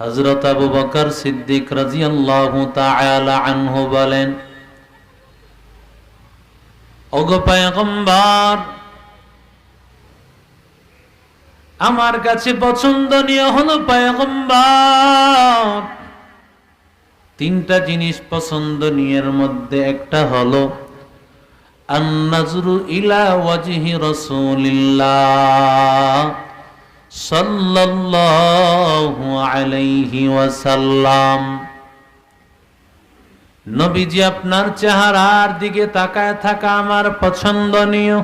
হজরত আবু বকর সিদ্দিক আনহু বলেন আমার কাছে পছন্দনীয় হলো পয়গম্বর। তিনটা জিনিস পছন্দনীয়ের মধ্যে একটা হলো, আন্নাজরু ইলা ওয়াজহি রাসূলিল্লাহ। সাল্লাল্লাহু আলাইহি ওয়াসাল্লাম। নবীজি আপনার চেহারার দিকে তাকায় থাকা আমার পছন্দনীয়।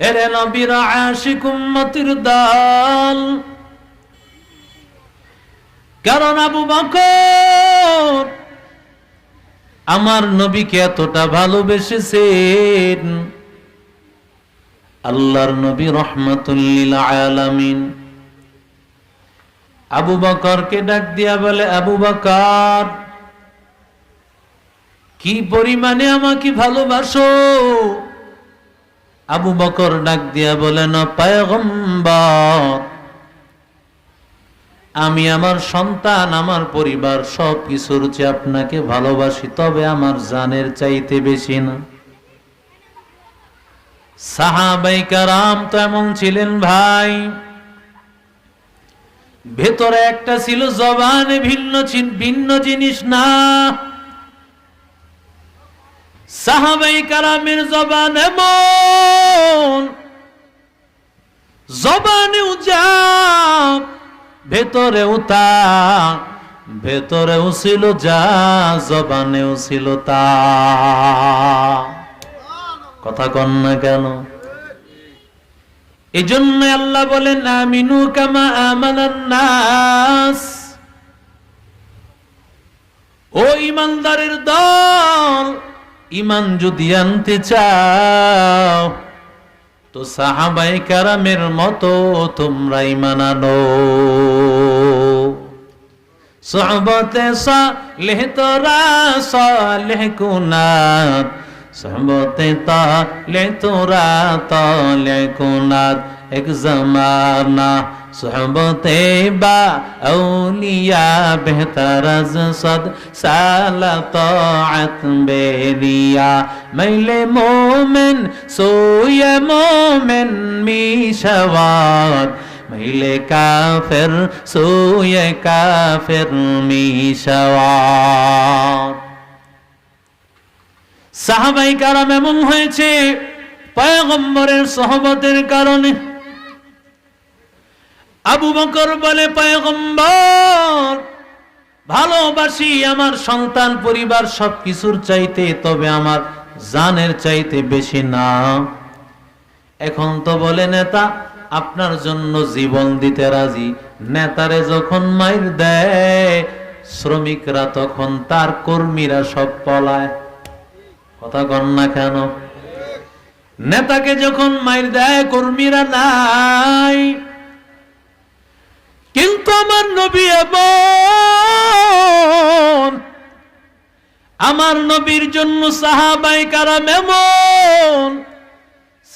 এরে নবীর আশিক উম্মতির দল। কারণ আবু বকর আমার নবীকে এতটা ভালোবেসেছেন। আল্লাহর নবী রহমতুল্লিল আলামিন। আবু বকরকে ডাক দিয়া বলে, আবু বকর, কি পরিমাণে আমাকে ভালোবাসো? আবু বকর ডাক দিয়া বলে, না পায়গম্বর, আমি আমার সন্তান, আমার পরিবার সব কিছুর চেয়ে আপনাকে ভালোবাসি, তবে আমার জানের চাইতে বেশি না। সাহাবাই কারাম তো এমন ছিলেন ভাই। ভেতরে একটা ছিল জবানে, ভিন্ন ভিন্ন জিনিস না। সাহাবাই কারামের জবান এমন জবানেও যা ভেতরেও তা ভেতরেও ছিল যা, জবানেও ছিল তা। কথা কন না কেন? এই জন্য আল্লাহ বলেন, আমিনু কামা আমানান নাস। ও ইমানদারের দল, ইমান যদি আনতে চাও, তো সাহাবাই কারামের মতো তোমরা ইমান আনো। সহবতে সালেহ তোরা সালেহ কুনাত সম্বতে তলে তোরা তলে কোনার এক জমানা। সোহবতে বা আউলিয়া বেহতারাজ সদ সালাত বেরিয়া মাইলে মোমেন সোয়ে মোমেন মিশাওয়াত। মাইলে কাফের সোয়ে কাফের মিশাওয়াত। সাহাবাই কারাম এমন হয়েছে, পয়গম্বরের সহবতের কারণে। আবু বকর বলে, পয়গম্বর, ভালোবাসি আমার সন্তান, পরিবার সবকিছুর চাইতে, তবে আমার জানের চাইতে বেশি না। এখন তো বলে, নেতা, আপনার জন্য জীবন দিতে রাজি। নেতারে যখন মাইর দেয়, শ্রমিকরা তখন তার কর্মীরা সব পলায়। কথা কন না কেন? নেতাকে যখন মাইর দেয়, কর্মীরা নাই। কিন্তু আমার নবী এমন। আমার নবীর জন্য সাহাবাই কারাম এমন।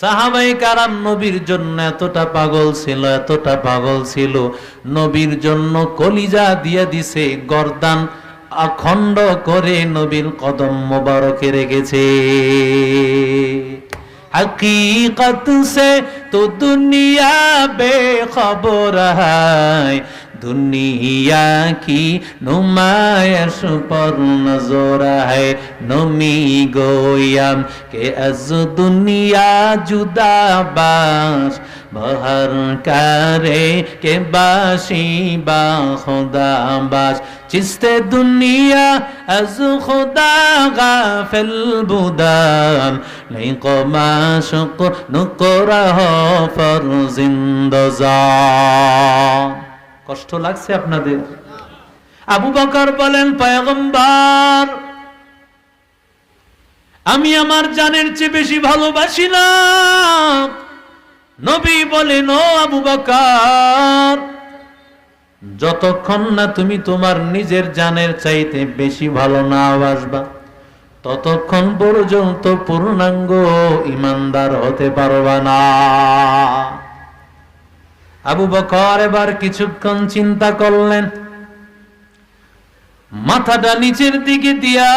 সাহাবাই কারাম নবীর জন্য এতটা পাগল ছিল, এতটা পাগল ছিল। নবীর জন্য কলিজা দিয়ে দিছে, গরদান অখণ্ড করে নবীর কদম মোবারকে রেখেছে। হকীকত সে তো দুনিয়া বেখবর হয় দুনিয়া কি নুমায়শ পর নজরা হে নমি গোয়াম কে আজ দুনিয়া জুদা বাস বহর কারে কে বাসি বা খোদা বাস চিস্তে দুনিয়া از خدا غافل بودم لیق معشق نقره فرزند জিন্দজা। কষ্ট লাগছে আপনাদের। আবু বকর বলেন, পয়গম্বর, আমি আমার জানের চেয়ে বেশি ভালোবাসি না। নবী বলেন, ও আবু বকর, যতক্ষণ না তুমি তোমার নিজের জানের চাইতে বেশি ভালো না বাসবা, ততক্ষণ পর্যন্ত পূর্ণাঙ্গ ইমানদার হতে পারবা না। আবু বকর এবার কিছুক্ষণ চিন্তা করলেন। মাথাটা নিচের দিকে দিয়া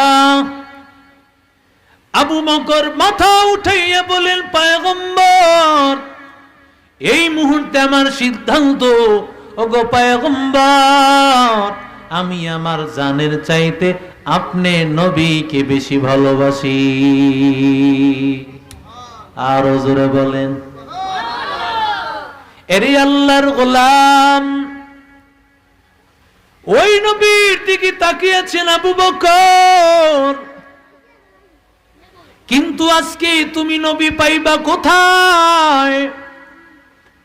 আবু বকর মাথা উঠাইয়া বলেন পায়গম্বর, এই মুহূর্তে আমার সিদ্ধান্ত। ওগো পায়গম্বর, আমি আমার জানের চাইতে আপনি নবীকে বেশি ভালোবাসি। আর জোরে বলেন এরে আল্লাহর গোলাম। ওই নবীর দিকে তাকিয়েছেন আবু বকর। কিন্তু আজকে তুমি নবী পাইবা কোথায়?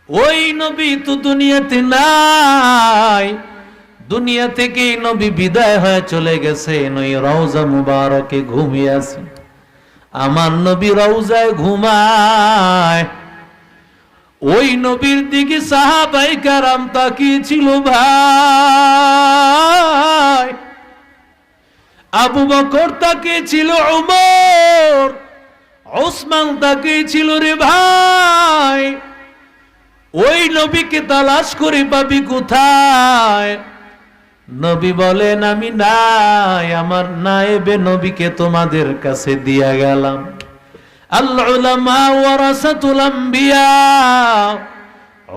ওই নবী তো দুনিয়াতে নাই। দুনিয়া থেকে নবী বিদায় হয়ে চলে গেছে নই রওজা মুবারকে ঘুমিয়ে আছে আমার নবী রওজায় ঘুমায়। ওই নবীর দিকে সাহাবাই কারাম তাকিয়েছিল ভাই। আবু বকর তাকিয়েছিল ওমর ওসমান তাকিয়েছিল রে ভাই। ওই নবীকে তালাশ করে পাবি কোথায়? নবী বলেন, আমি নাই, আমার নায়েবে নবীকে তোমাদের কাছে দিয়া গেলাম।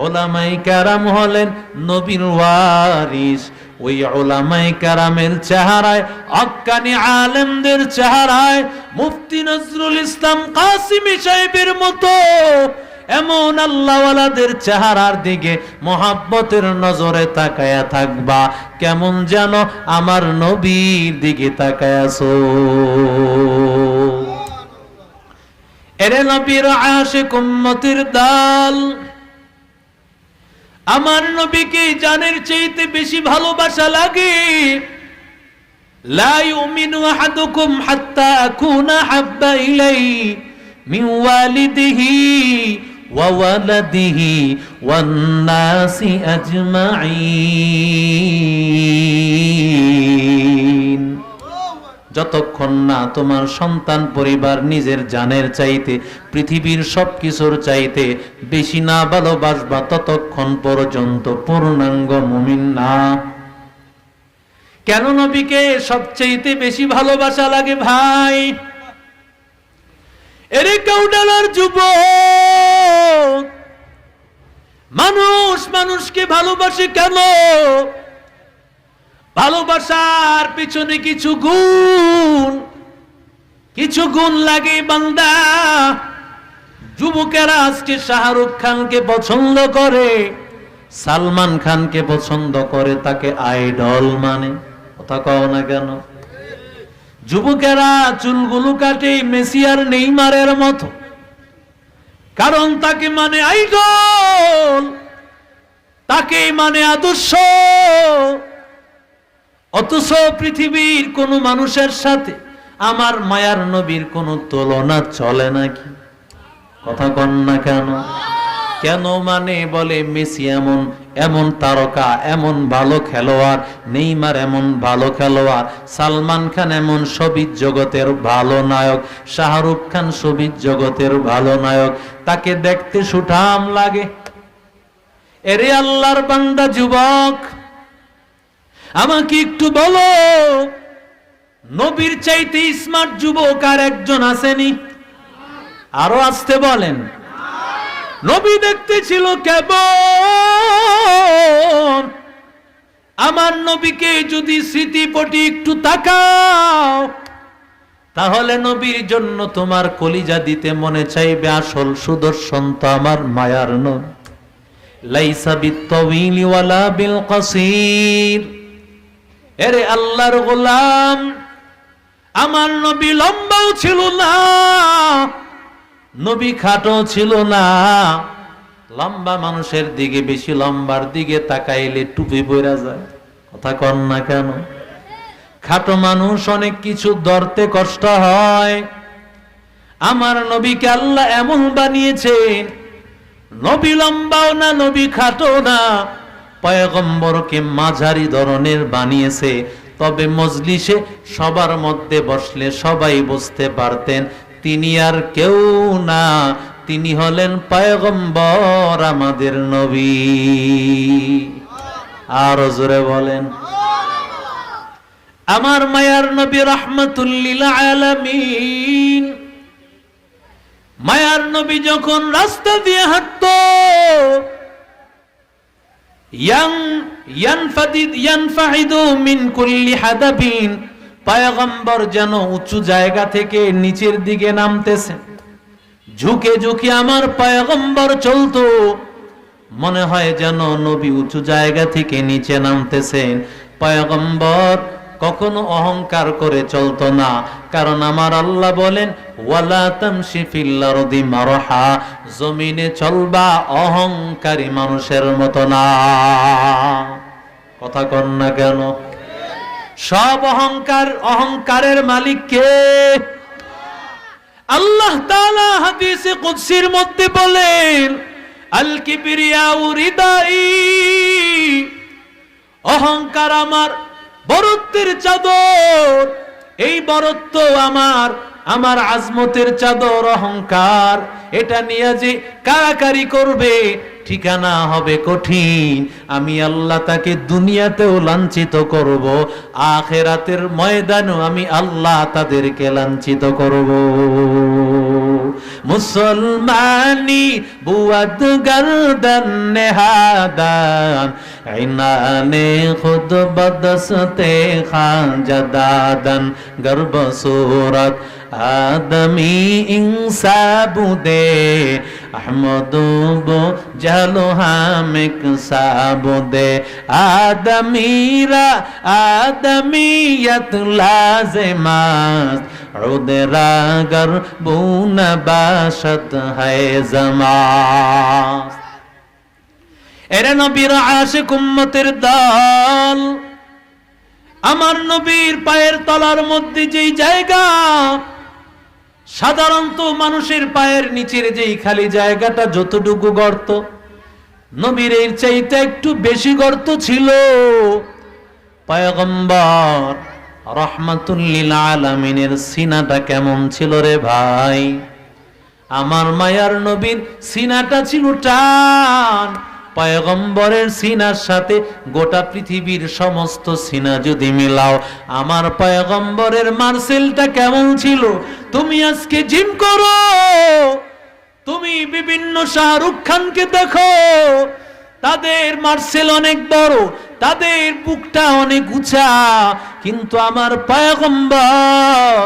ওলামাই কারাম হলেন নবীর ওয়ারিস। ওই ওলামাই কারামের চেহারায় অক্কানি আলেমদের চেহারায় মুফতি নজরুল ইসলাম কাসিমি সাহেবের মতো এমন আল্লাহওয়ালাদের চেহারার দিকে মহাব্বতের নজরে তাকায়া থাকবা। কেমন যেন আমার নবীর দিকে তাকায়াছো এরে নবীর আশিক দাল। আমার নবীকে জানের চাইতে বেশি ভালোবাসা লাগে। লা ইউমিনু আহাদুকুম হাত্তা আকুনা হাব্বা ইলাই মিন ওয়ালিদিহি ওয়া ওয়ালাদিহি ওয়ান নাসি আজমাইন যতক্ষণ না তোমার সন্তান পরিবার নিজের জানের চাইতে, পৃথিবীর সব কিছুর চাইতে বেশি না ভালোবাসবা, ততক্ষণ পর্যন্ত পূর্ণাঙ্গ মুমিন না। কেন নবীকে সবচাইতে বেশি ভালোবাসা লাগে ভাই? এরে কাউডালার যুব মানুষ মানুষকে ভালোবাসে কেন? ভালোবাসার পিছনে কিছু গুণ। কিছু গুণ লাগে বান্দা। যুবকেরা আজকে শাহরুখ খানকে পছন্দ করে, সালমান খানকে পছন্দ করে, তাকে আইডল মানে। কথা কও না কেন? যুবকেরা চুলগুলো কাটে মেসি আর নেইমারের মতো। কারণ তাকে মানে আইডল, তাকে মানে আদর্শ। অথচ পৃথিবীর কোন মানুষের সাথে আমার মায়ার নবীর কোন তুলনা চলে নাকি? কথা কন না কেন? কেন মানে বলে মেসি এমন এমন তারকা, এমন ভালো খেলোয়াড়, নেইমার এমন ভালো খেলোয়াড়, সালমান খান এমন সবিজ জগতের ভালো নায়ক, শাহরুখ খান সবিজ জগতের ভালো নায়ক, তাকে দেখতে সুঠাম লাগে। এরে আল্লাহর বান্দা যুবক আমাকে একটু বলো, নবীর চাইতে স্মার্ট যুবক আর একজন আসেনি? আরও আসতে বলেন। নবী দেখতে ছিল কেবল। আমার নবীকে যদি স্মৃতিপটি একটু তাকাও, তাহলে নবীর জন্য তোমার কলিজা দিতে মনে চাইবে আসল সুদর্শন তো আমার মায়ার নবী। লাইসা বিত্তবিলি ওয়ালা বিল কাসির এরে আল্লাহর গোলাম, আমার নবী লম্বাও ছিল না, নবী খাটো ছিল না। লম্বা মানুষের দিকে, বেশি লম্বার দিকে তাকাইলে টুপি বইরা যায়। কথা কন না কেন? খাটো মানুষ অনেক কিছু ধরতে কষ্ট হয়। আমার নবীকে আল্লাহ এমন বানিয়েছেন নবী লম্বাও না, নবী খাটো না। পয়গম্বরকে মাঝারি ধরনের বানিয়েছে। তবে মজলিসে সবার মধ্যে বসলে সবাই বুঝতে পারতেন, তিনি আর কেউ না। তিনি হলেন পয়গম্বর আমাদের নবী। আর জোরে বলেন। আমার মায়ার নবী রহমতুল্লিল আলামিন। মায়ার নবী যখন রাস্তা দিয়ে হাঁটতো পয়গম্বর যেন উঁচু জায়গা থেকে নিচের দিকে নামতেছে। ঝুঁকে ঝুঁকে আমার পায়গম্বর চলতো। মনে হয় যেন নবী উঁচু জায়গা থেকে নিচে নামতেছেন। পয়গম্বর কখনো অহংকার করে চলতো না। কারণ আমার আল্লাহ বলেন মারহা জমিনে চলবা অহংকারী মানুষের মতো না। কথা কন না কেন? সব অহংকার অহংকারের মালিক কে? আল্লাহ তাআলা হাদিসে কুদসির মধ্যে বলেন অহংকার আমার বরত্বের চাদর। এই বরত্ব আমার আমার আজমতের চাদর, অহংকার। এটা নিয়ে যে কারাকারি করবে, ঠিকানা হবে কঠিন। আমি আল্লাহ তাকে দুনিয়াতেও লাঞ্ছিত করব, আখেরাতের ময়দানও আমি আল্লাহ তাদেরকে লাঞ্ছিত করব। মুসলমানি বুয়াদ গর্দন নেহাদান, ইনানে খুদ বদসতে খাজাদাদন গর্ব সুরত আদমি ইনসাবুদে আহমদুবো জালো হামিক সাবুদে আদমিরা আদমিয়ত লাজমাত উদরাগর বুন বাসত হয় জমাত। এরে নবীর আশিক উম্মতের দল, আমার নবীর পায়ের তলার মধ্যে যেই জায়গা, সাধারণত মানুষের পায়ের নিচের যেই খালি জায়গাটা যতটুকু গর্ত, নবীর এর চাইতে একটু বেশি গর্ত ছিল। পয়গম্বর রহমাতুল্লিল আলামিনের সিনাটা কেমন ছিল রে ভাই? আমার মায়ার নবীর সিনাটা ছিল টান। পয়গম্বরের সিনার সাথে গোটা পৃথিবীর সমস্ত সিনা যদি মিলাও, আমার পয়গম্বরের মার্সেলটা কেমন ছিল? তুমি আজকে জিম করো। তুমি বিভিন্ন শাহরুখ খানকে দেখো। তাদের মার্সেল অনেক বড়, তাদের বুকটা অনেক উঁচা। কিন্তু আমার পয়গম্বর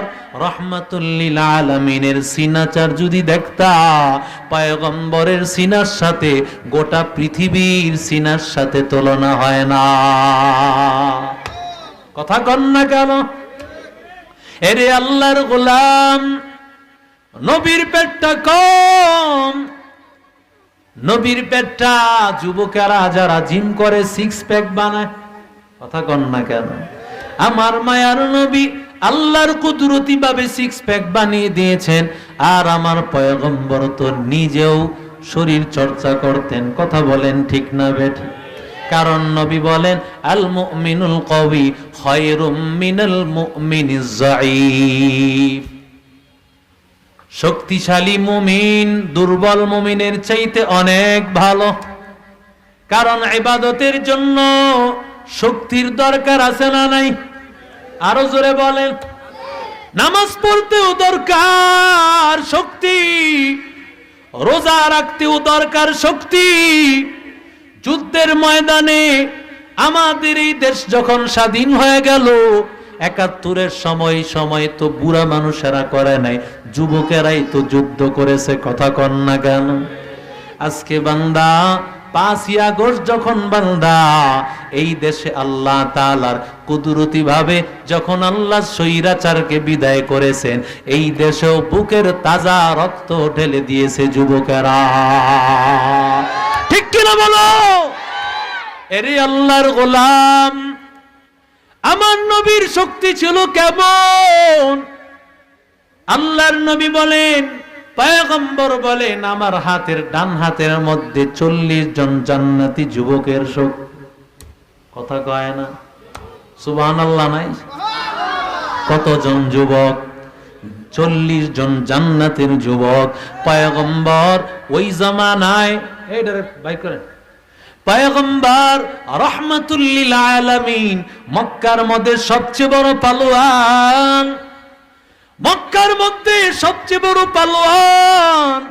রহমাতুল্লিল আলমিনের সিনাচার যদি দেখতা, পয়গম্বরের সিনার সাথে গোটা পৃথিবীর সিনার সাথে তুলনা হয় না। কথা কন না কেন? এরে আল্লাহর গোলাম, নবীর পেটটা কম। নবীর পেটটা যুবকেরা যারা জিম করে সিক্স প্যাক বানায়, কথা কন না কেন? আমার মায়ার নবী আল্লাহর কুদরতি ভাবে সিক্স প্যাক বানিয়ে দিয়েছেন। আর আমার পয়গম্বর তো নিজেও শরীর চর্চা করতেন। কথা বলেন ঠিক না বেঠ? কারণ নবী বলেন, আল মুমিনুল কবি খয়রুম মিনাল মুমিনিজ যায়ীফ শক্তিশালী মুমিন, দুর্বল মুমিনের চাইতে অনেক ভালো। কারণ ইবাদতের জন্য শক্তির দরকার আছে না নাই? আরও জোরে বলেন। নামাজ পড়তেও দরকার শক্তি, রোজা রাখতেও দরকার শক্তি। যুদ্ধের ময়দানে আমাদের এই দেশ যখন স্বাধীন হয়ে গেল, একাত্তরের সময় সময় তো বুড়া মানুষেরা করে নাই, যুবকেরাই তো যুদ্ধ করেছে, কথা কন না কেন? আজকে বান্দা পাঁচই আগস্ট যখন বান্দা, এই দেশে আল্লাহ তালার কুদরতি ভাবে যখন আল্লাহ সৈরাচারকে বিদায় করেছেন, এই দেশেও বুকের তাজা রক্ত ঢেলে দিয়েছে যুবকেরা। ঠিক কিনা বলো? এরে আল্লাহর গোলাম, আমার নবীর শক্তি ছিল কেমন? আল্লাহর নবী বলেন পয়গম্বর বলেন, আমার হাতের ডান হাতের মধ্যে চল্লিশ জন জান্নাতি যুবকের শোক। কথা কয় না? সুবহান আল্লাহ নাই? কতজন যুবক? চল্লিশ জন জান্নাতের যুবক। পয়গম্বর, ওই জামানায় এইটারে বাইক করেন। পয়গম্বর রহমাতুল্লিল আলামিন, মক্কার মধ্যে সবচেয়ে বড় পালোয়ান। মক্কার মধ্যে সবচেয়ে বড় পালোয়ান,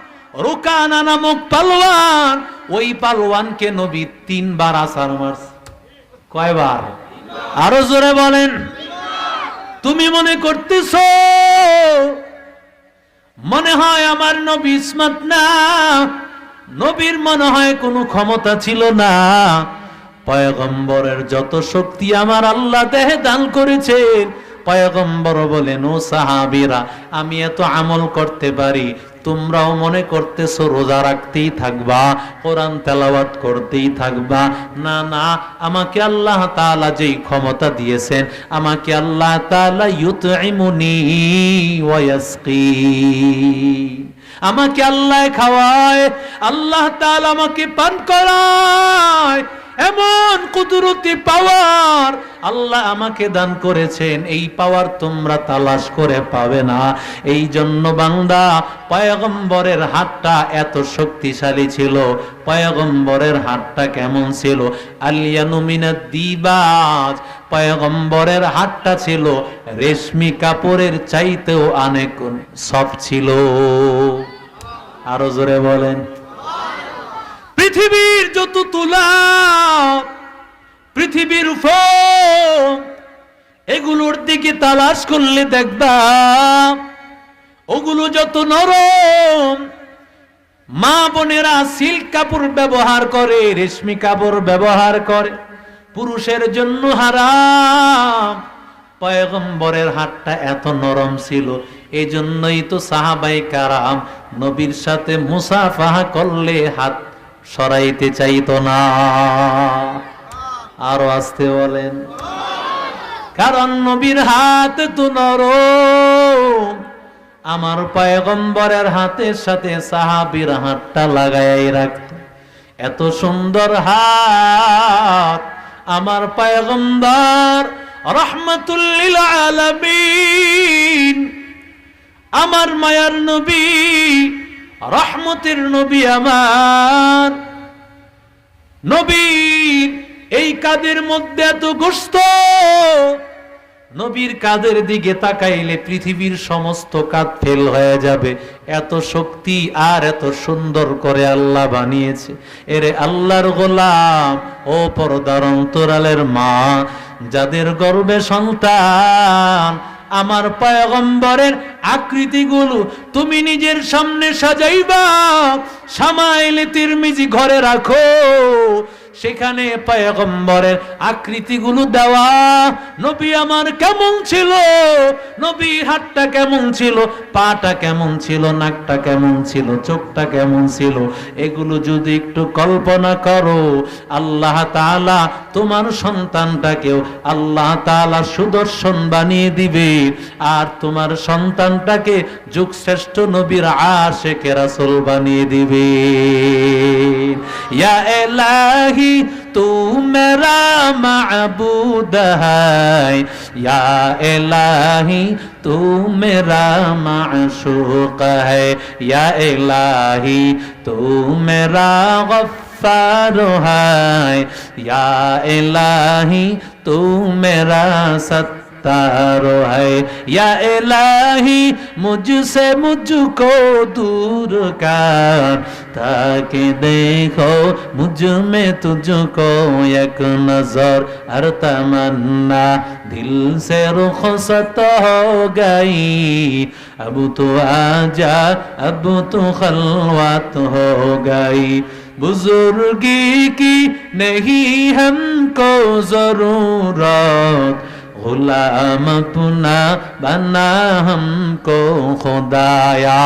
রুকানা নামক পালোয়ান, ওই পালোয়ানকে নবী তিনবার আসার মারছে। কয়বার? আরও জোরে বলেন। তুমি মনে করতেছ, মনে হয় আমার নবী স্মার্ট না? নবীর মনে হয় কোনো ক্ষমতা ছিল না। পয়গম্বরের যত শক্তি আমার আল্লাহ দেহে দান করেছেন পয়গম্বর বলেন ও সাহাবীরা, আমি এত আমল করতে পারি, তোমরাও মনে করতেছো রোজা রাখতেই থাকবা, কোরআন তেলাওয়াত করতেই থাকবা। না না, আমাকে আল্লাহ তাআলা যেই ক্ষমতা দিয়েছেন, আমাকে আল্লাহ তাআলা ইউতইমুনি ওয়া ইয়াসকিন আমাকে আল্লাহ খাওয়ায়, আল্লাহ তাআলা আমাকে পান করায়। এমন কুদরতি পাওয়ার আল্লাহ আমাকে দান করেছেন। এই পাওয়ার তোমরা তালাশ করে পাবে না। এই জন্য বান্দা, পয়গম্বরের হাতটা এত শক্তিশালী ছিল। পয়গম্বরের হাতটা কেমন ছিল? আলিয়ানুমিনা দিবাজ। পয়গম্বরের হাতটা ছিল, রেশমি কাপড়ের চাইতেও অনেক সফট ছিল। আরও জোরে বলেন। পৃথিবীর যত তুলা, পৃথিবীর এগুলোর দিকে তালাশ করলে দেখবা, ওগুলো যত নরম, মা বোনেরা সিল্ক কাপড় ব্যবহার করে, রেশমি কাপড় ব্যবহার করে, পুরুষের জন্য হারাম, পয়গম্বরের হাতটা এত নরম ছিল এই জন্যই তো সাহাবাই কারাম নবীর সাথে মুসাফাহা করলে হাত সরাইতে চাইতো না। আরও আসতে বলেন। কারণ নবীর হাত তো নরম। আমার পয়গম্বরের হাতের সাথে সাহাবীর হাতটা লাগাই রাখত। এত সুন্দর হাত আমার পয়গম্বর রহমতুল্লিল আমার মায়ার নবী রহমতের নবী আমার। নবীর এই কাদের মধ্যে এত গোস্ত নবীর কাদের দিকে তাকাইলে পৃথিবীর সমস্ত কাদ ফেল হয়ে যাবে। এত শক্তি আর এত সুন্দর করে আল্লাহ বানিয়েছে। এরে আল্লাহর গোলাম, ও পরদার অন্তরালের মা, যাদের গর্বে সন্তান আমার পয়গম্বরের আকৃতিগুলো তুমি নিজের সামনে সাজাইবা। সামাইলে তিরমিজি ঘরে রাখো। সেখানে পয়গম্বরের আকৃতিগুলো দেওয়া। নবী আমার কেমন ছিল? নবীর হাতটা কেমন ছিল? পাটা কেমন ছিল? নাকটা কেমন ছিল? চোখটা কেমন ছিল? এগুলো যদি একটু কল্পনা করো, আল্লাহ তাআলা তোমার সন্তানটাকেও আল্লাহ তাআলা সুদর্শন বানিয়ে দিবে। আর তোমার সন্তানটাকে যুগশ্রেষ্ঠ নবীর আশেকে রাসূল বানিয়ে দিবে। ইয়া এলাহি तू मेरा माबूद है। या इलाही, तू मेरा माशूक है। या इलाही, तू मेरा गफ्फार है। या इलाही, तू मेरा सत तारो है। या इलाही, मुझसे मुझको दूर कर। তাকে দেখো, মুঝমে তুঝকো এক নজর, আর তামান্না, দিল সে রুখসত হো গাই। আবু তো আজা, আবু তো খলওয়াত হো গাই। বুজুর্গি কি নেহি হমকো জরুরত غلام اپنا بنا ہم کو خدایا